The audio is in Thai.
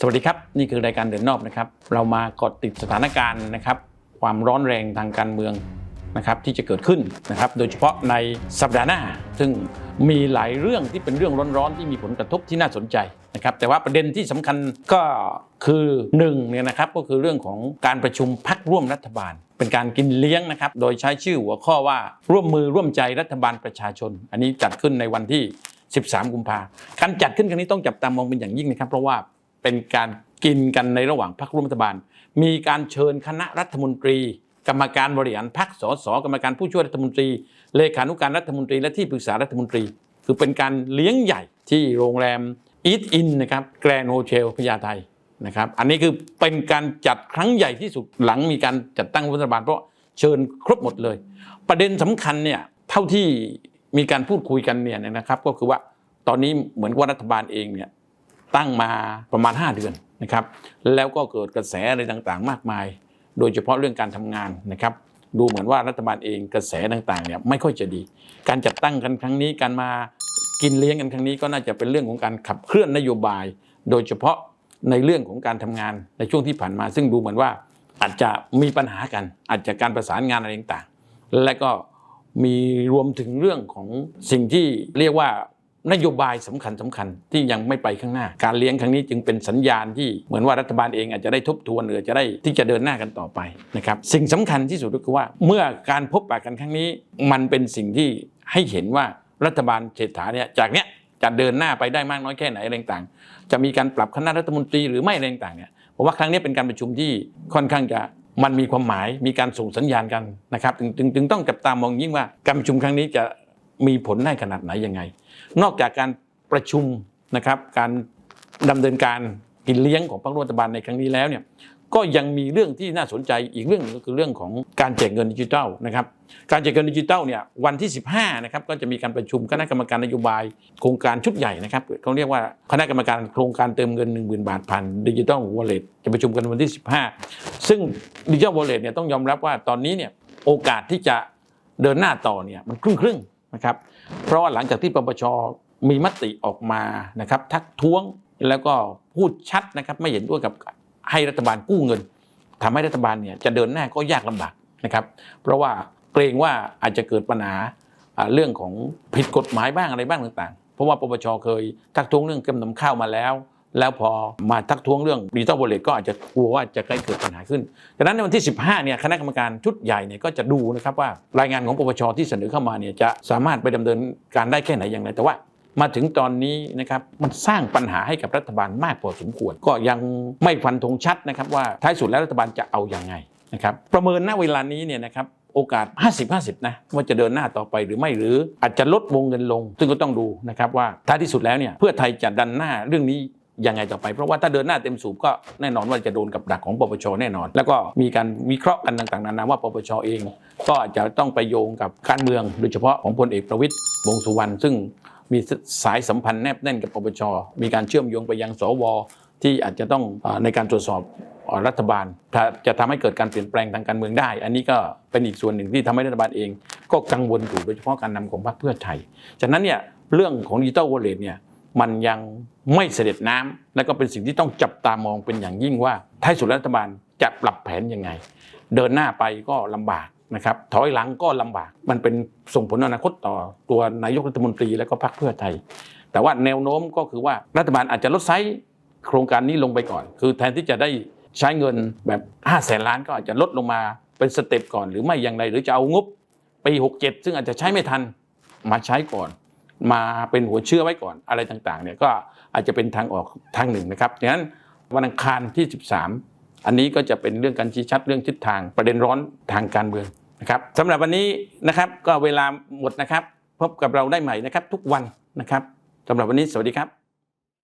สวัสดีครับ นี่คือรายการเดินนอกนะครับ เรามากดติดสถานการณ์นะครับ ความร้อนแรงทางการเมืองนะครับที่จะเกิดขึ้นนะครับ โดยเฉพาะในสัปดาห์หน้า ซึ่งมีหลายเรื่องที่เป็นเรื่องร้อนๆที่มีผลกระทบที่น่าสนใจนะครับ แต่ว่าประเด็นที่สำคัญก็คือหนึ่งเนี่ยนะครับก็คือเรื่องของการประชุมพักร่วมรัฐบาล เป็นการกินเลี้ยงนะครับ โดยใช้ชื่อหัวข้อว่าร่วมมือร่วมใจรัฐบาลประชาชน อันนี้จัดขึ้นในวันที่ 13 กุมภาการจัดขึ้นครั้งนี้ต้องจับตามองเป็นอย่างยิ่งนะครับ เพราะว่า เป็นการกินกันในระหว่างพรรคร่วมรัฐบาล มีการเชิญคณะรัฐมนตรี กรรมการบริหารพรรคสสกรรมการผู้ช่วยรัฐมนตรี เลขานุการรัฐมนตรีและที่ปรึกษารัฐมนตรี คือเป็นการเลี้ยงใหญ่ที่โรงแรมอีทอินนะครับแกรนโฮเทลพญาไทนะครับอันนี้คือเป็นการจัดครั้งใหญ่ที่สุดหลังมีการจัดตั้งรัฐบาล เพราะเชิญครบหมดเลย ประเด็นสำคัญเนี่ยเท่าที่มีการพูดคุยกันเนี่ยนะครับ ก็คือว่าตอนนี้เหมือนว่ารัฐบาลเองเนี่ย ตั้งมาประมาณ 5 เดือนนะครับแล้วก็เกิดกระแสอะไรต่างๆ มากมาย โดยเฉพาะเรื่องการทำงานนะครับดูเหมือนว่ารัฐบาลเองกระแสต่างๆเนี่ยไม่ค่อยจะดี การจัดตั้งกันครั้งนี้การมากินเลี้ยงกันครั้งนี้ก็น่าจะเป็นเรื่องของการขับเคลื่อนนโยบาย โดยเฉพาะในเรื่องของการทำงานในช่วงที่ผ่านมา ซึ่งดูเหมือนว่าอาจจะมีปัญหากัน อาจจะการประสานงานอะไรต่างๆ และก็มีรวมถึงเรื่องของสิ่งที่เรียกว่า นโยบายสำคัญสคัญๆที่ยังไม่ไปข้างหน้า การเลี้ยงครั้งนี้จึงเป็นสัญญาณที่เหมือนว่ารัฐบาลเองอาจจะได้ทบทวนหรือจะได้ที่จะเดินหน้ากันต่อไปนะครับสิ่งสำคัญที่สุดก็คือว่า เมื่อการพบปะกันครั้งนี้ มันเป็นสิ่งที่ให้เห็นว่ารัฐบาลเศรษฐาเนี่ยจากเนี้ยจะเดินหน้าไปได้มากน้อยแค่ไหนอะไรต่างจะมีการปรับคณะรัฐมนตรีหรือไม่อะไรต่างเนี่ยผมว่าครั้งนี้เป็นการประชุมที่ค่อนข้างจะมันมีความหมายมีการส่งสัญญาณกันนะครับ ถึงถึงถึงต้องจับตามองยิ่งว่าการประชุมครั้งนี้จะ มีผลได้ขนาดไหนยังไง นอกจากการประชุมนะครับการดำเนินการกินเลี้ยงของพรรครัฐบาลในครั้งนี้แล้วเนี่ยก็ยังมีเรื่องที่น่าสนใจอีกเรื่องหนึงก็คือเรื่องของการแจกเงินดิจิทัลนะครับการแจกเงินดิจิทัลเนี่ยวันที่ 15นะครับก็จะมีการประชุมคณะกรรมการนโยบาย โครงการชุดใหญ่นะครับเขาเรียกว่าคณะกรรมการโครงการเติมเงิน 1 0,000 บาทผ่านดิจิทัลวอลเล็ตจะประชุมกันวันที่ 15 ซึ่งดิจิทัลวอลเล็ตเนี่ยต้องยอมรับว่าตอนนี้เนี่ยโอกาสที่จะเดินหน้าต่อเนี่ยมันครึ่งครึ่ง นะครับ เพราะว่าหลังจากที่ปปชมีมติออกมานะครับ ทักท้วงแล้วก็พูดชัดนะครับ ไม่เห็นด้วยกับให้รัฐบาลกู้เงินทำให้รัฐบาลเนี่ยจะเดินหน้าก็ยากลำบากนะครับ เพราะว่าเกรงว่าอาจจะเกิดปัญหาอ่าเรื่องของผิดกฎหมายบ้างอะไรบ้างต่างๆ เพราะว่าปปชเคยทักท้วงเรื่องกำนำข้าวมาแล้ว แล้วพอมาทักท้วงเรื่องดิจิตอลวอลเล็ตก็อาจจะกลัวว่าจะใกล้เกิดปัญหาขึ้นดังนั้นในวันที่ 15เนี่ยคณะกรรมการชุดใหญ่เนี่ยก็จะดูนะครับว่ารายงานของปปชที่เสนอเข้ามาเนี่ยจะสามารถไปดำเนินการได้แค่ไหนอย่างไรแต่ว่ามาถึงตอนนี้นะครับมันสร้างปัญหาให้กับรัฐบาลมากพอสมควร ก็ยังไม่ฟันธงชัดนะครับว่าท้ายสุดแล้วรัฐบาลจะเอาอย่างไงนะครับประเมินณเวลานี้เนี่ยนะครับโอกาส 50-50 นะว่าจะเดินหน้าต่อไปหรือไม่หรืออาจจะลดวงเงินลง ซึ่งก็ต้องดูนะครับว่าท้ายที่สุดแล้วเนี่ยเพื่อไทยจะดันหน้าเรื่องนี้ ยังไงต่อไป เพราะว่าถ้าเดินหน้าเต็มสูบก็แน่นอนว่าจะโดนกับดักของปปชแน่นอน แล้วก็มีการวิเคราะห์กันต่างๆนานาว่าปปชเอง ก็อาจจะต้องไปโยงกับการเมือง โดยเฉพาะของพลเอกประวิตยวงสุวรรณซึ่งมีสายสัมพันธ์แนบแน่นกับปปช มีการเชื่อมโยงไปยังสวที่อาจจะต้องในการตรวจสอบรัฐบาลจะทำให้เกิดการเปลี่ยนแปลงทางการเมืองได้ อันนี้ก็เป็นอีกส่วนหนึ่งที่ทำให้รัฐบาลเอง ก็กังวลอยู่โดยเฉพาะการนำของพรรคเพื่อไทย ฉะนั้นเนี่ยเรื่องของดิจิตอลวอลเล็ตเนี่ย มันยังไม่เสด็จน้ำและก็เป็นสิ่งที่ต้องจับตามองเป็นอย่างยิ่งว่าท้ายสุดรัฐบาลจะปรับแผนยังไง เดินหน้าไปก็ลำบากนะครับถอยหลังก็ลำบากมันเป็นส่งผลอนาคตต่อตัวนายกรัฐมนตรีและก็พรรคเพื่อไทย แต่ว่าแนวโน้มก็คือว่ารัฐบาลอาจจะลดไซส์โครงการนี้ลงไปก่อน คือแทนที่จะได้ใช้เงินแบบ5้าแสนล้านก็อาจจะลดลงมาเป็นสเต็ปก่อน หรือไม่อย่างไรหรือจะเอางบปี 67 ซึ่งอาจจะใช้ไม่ทันมาใช้ก่อน มาเป็นหัวเชื่อไว้ก่อนอะไรต่างๆเนี่ยก็อาจจะเป็นทางออกทางหนึ่งนะครับดังนั้นวันอังคารที่ 13 อันนี้ก็จะเป็นเรื่องการชี้ชัดเรื่องทิศทางประเด็นร้อนทางการเมืองนะครับสำหรับวันนี้นะครับก็เวลาหมดนะครับ พบกับเราได้ใหม่นะครับ ทุกวันนะครับสำหรับวันนี้สวัสดีครับ